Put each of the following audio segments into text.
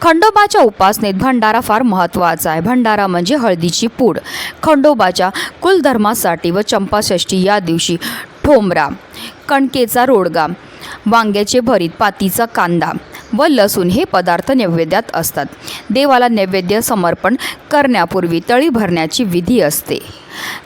खंडोबाच्या उपासनेत भंडारा फार महत्त्वाचा आहे. भंडारा म्हणजे हळदीची पूड. खंडोबाच्या कुलधर्मासाठी व चंपाषष्ठी या दिवशी ठोंबरा कणकेचा रोडगा वांग्याचे भरीत पातीचा कांदा व लसूण हे पदार्थ नैवेद्यात असतात. देवाला नैवेद्य समर्पण करण्यापूर्वी तळी भरण्याची विधी असते.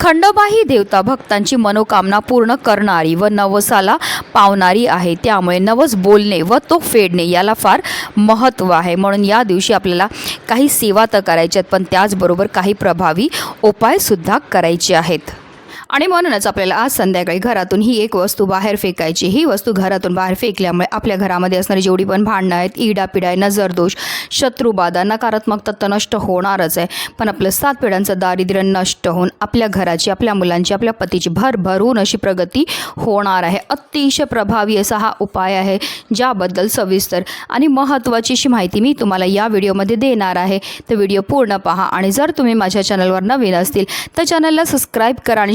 खंडोबा ही देवता भक्तांची मनोकामना पूर्ण करणारी व नवसाला पावणारी आहे. त्यामुळे नवस बोलणे व तो फेडणे याला फार महत्त्व आहे. म्हणून या दिवशी आपल्याला काही सेवा तर करायच्यात पण त्याचबरोबर काही प्रभावी उपायसुद्धा करायचे आहेत. आणि म्हणूनच आपल्याला आज संध्याकाळी घरातून ही एक वस्तू बाहेर फेकायची. ही वस्तू घरातून बाहेर फेकल्यामुळे आपल्या घरामध्ये असणारी जेवढी पण भांडणं आहेत इडापिडा आहे नजरदोष शत्रुबाधा नकारात्मक तर नष्ट होणारच आहे. पण आपलं सात पिढ्यांचं दारिद्र्य नष्ट होऊन आपल्या घराची आपल्या मुलांची आपल्या पतीची भरभरून अशी प्रगती होणार आहे. अतिशय प्रभावी असा हा उपाय आहे ज्याबद्दल सविस्तर आणि महत्त्वाची अशी माहिती मी तुम्हाला या व्हिडिओमध्ये देणार आहे. तर व्हिडिओ पूर्ण पहा आणि जर तुम्ही माझ्या चॅनलवर नवीन असतील तर चॅनलला सबस्क्राईब करा आणि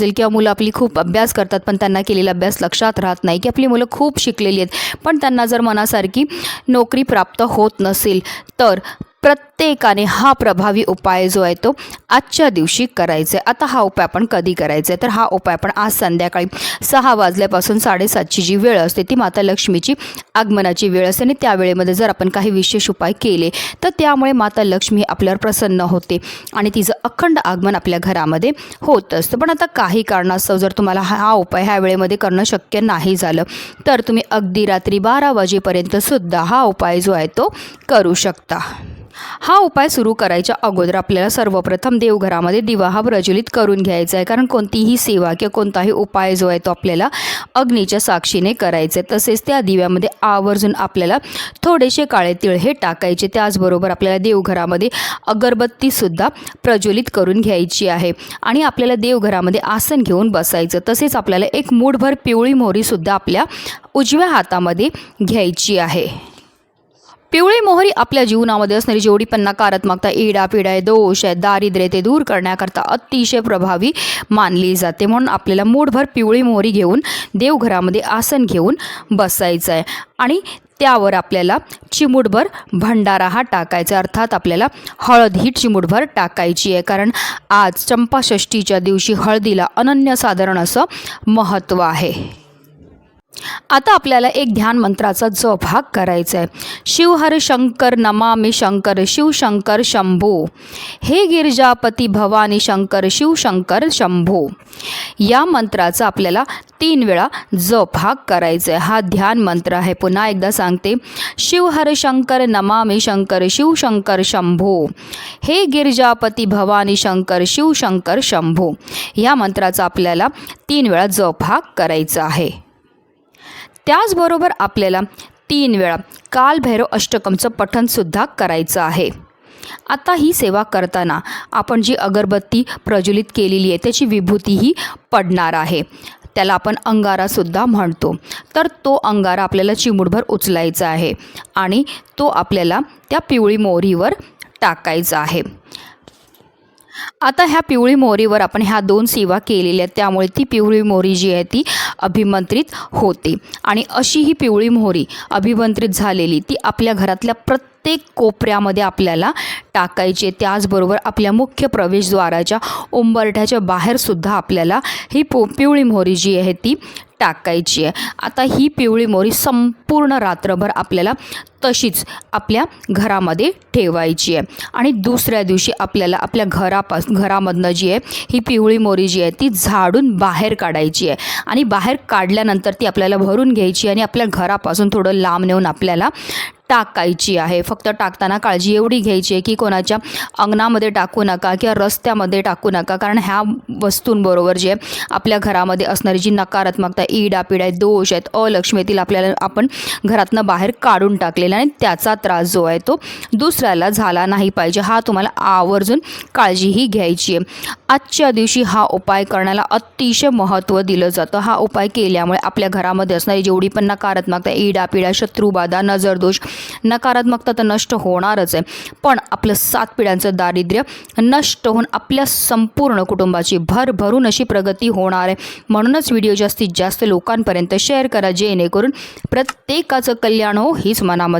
असेल किंवा मुलं आपली खूप अभ्यास करतात पण त्यांना केलेला अभ्यास लक्षात राहत नाही की आपली मुलं खूप शिकलेली आहेत पण त्यांना जर मनासारखी नोकरी प्राप्त होत नसेल तर प्रत्येकाने हा प्रभावी उपाय जो आहे तो आजच्या दिवशी करायचा आहे. आता हा उपाय आपण कधी करायचा आहे? तर हा उपाय आपण आज संध्याकाळी सहा वाजल्यापासून साडेसातची जी वेळ असते ती माता लक्ष्मीची आगमनाची वेळ असते. आणि त्या वेळेमध्ये जर आपण काही विशेष उपाय केले तर त्यामुळे माता लक्ष्मी आपल्यावर प्रसन्न होते आणि तिचं अखंड आगमन आपल्या घरामध्ये होत असतं. पण आता काही कारणास्तव जर तुम्हाला हा उपाय ह्या वेळेमध्ये करणं शक्य नाही झालं तर तुम्ही अगदी रात्री बारा वाजेपर्यंत सुद्धा हा उपाय जो आहे तो करू शकता. हा उपाय सुरू करायच्या अगोदर आपल्याला सर्वप्रथम देवघरामध्ये दिवा हा प्रज्वलित करून घ्यायचा आहे. कारण कोणतीही सेवा किंवा कोणताही उपाय जो आहे तो आपल्याला अग्नीच्या साक्षीने करायचा. आहे तसेच त्या दिव्यामध्ये आवर्जून आपल्याला थोडेसे काळे तिळ हे टाकायचे. त्याचबरोबर आपल्याला देवघरामध्ये अगरबत्तीसुद्धा प्रज्वलित करून घ्यायची आहे. आणि आपल्याला देवघरामध्ये आसन घेऊन बसायचं. तसेच आपल्याला एक मूठभर पिवळी मोहरीसुद्धा आपल्या उजव्या हातामध्ये घ्यायची आहे. पिवळी मोहरी आपल्या जीवनामध्ये असणारी जेवढी पण नकारात्मकता इडा पिडा दोष आहे दारिद्र्य ते दूर करण्याकरता अतिशय प्रभावी मानली जाते. म्हणून आपल्याला मूठभर पिवळी मोहरी घेऊन देवघरामध्ये आसन घेऊन बसायचं आहे. आणि त्यावर आपल्याला चिमूटभर भंडारा हा टाकायचा अर्थात आपल्याला हळद ही चिमूटभर टाकायची आहे. कारण आज चंपाषष्टीच्या दिवशी हळदीला अनन्यसाधारण असं महत्त्व आहे. आता आपल्याला एक ध्यान मंत्राचा जप हा करायचा आहे शिव हर शंकर नमामि शंकर शिवशंकर शंभो. हे गिरजापती भवानी शंकर शिवशंकर शंभो. या मंत्राचा आपल्याला तीन वेळा जप हा करायचा आहे हा ध्यान मंत्र आहे. पुन्हा एकदा सांगते. शिव हर शंकर नमामि शंकर शिवशंकर शंभो. हे गिरजापती भवानी शंकर शिवशंकर शंभो. या मंत्राचा आपल्याला तीन वेळा जप हा करायचा आहे. त्याचबरोबर आपल्याला तीन वेळा कालभैरव अष्टकमचं पठणसुद्धा करायचं आहे. आता ही सेवा करताना आपण जी अगरबत्ती प्रज्वलित केलेली आहे त्याची विभूतीही पडणार आहे. त्याला आपण अंगारासुद्धा म्हणतो. तर तो अंगारा आपल्याला चिमुडभर उचलायचा आहे आणि तो आपल्याला त्या पिवळी मोहरीवर टाकायचा आहे. आता ह्या पिवळी मोहरीवर आपण ह्या दोन सेवा केलेल्या आहेत. त्यामुळे ती पिवळी मोहरी जी आहे ती अभिमंत्रित होते. आणि अशी ही पिवळी मोहरी अभिमंत्रित झालेली ती आपल्या घरातल्या प्रत्येक कोपऱ्यामध्ये आपल्याला टाकायची आहे. त्याचबरोबर आपल्या मुख्य प्रवेशद्वाराच्या उंबरठ्याच्या बाहेरसुद्धा आपल्याला ही पो पिवळी मोहरी जी आहे ती टाकायची आहे. आता ही पिवळी मोहरी संपूर्ण रात्रभर आपल्याला तशीच आपल्या घरामध्ये ठेवायची आहे. आणि दुसऱ्या दिवशी आपल्याला आपल्या घरापास घरामधनं जी आहे ही पिवळी मोरी जी आहे ती झाडून बाहेर काढायची आहे. आणि बाहेर काढल्यानंतर ती आपल्याला भरून घ्यायची आणि आपल्या घरापासून थोडं लांब नेऊन आपल्याला टाकायची आहे. फक्त टाकताना काळजी एवढी घ्यायची आहे की कोणाच्या अंगणामध्ये टाकू नका किंवा रस्त्यामध्ये टाकू नका. कारण ह्या वस्तूंबरोबर जे आपल्या घरामध्ये असणारी जी नकारात्मकता ईडापीड आहे दोष आहेत अलक्ष्मी आपल्याला आपण घरातनं बाहेर काढून टाकले आणि त्याचा त्रास जो आहे तो दुसऱ्याला झाला नाही पाहिजे. हा तुम्हाला आवर्जून काळजीही घ्यायची आहे. आजच्या दिवशी हा उपाय करण्याला अतिशय महत्त्व दिलं जातं. हा उपाय केल्यामुळे आपल्या घरामध्ये असणारी जेवढी पण नकारात्मकता इडापिडा शत्रुबाधा नजरदोष नकारात्मकता तर नष्ट होणारच आहे. पण आपलं सात पिढ्यांचं दारिद्र्य नष्ट होऊन आपल्या संपूर्ण कुटुंबाची भरभरून अशी प्रगती होणार आहे. म्हणूनच व्हिडिओ जास्तीत जास्त लोकांपर्यंत शेअर करा जेणेकरून प्रत्येकाचं कल्याण हो हीच मनामध्ये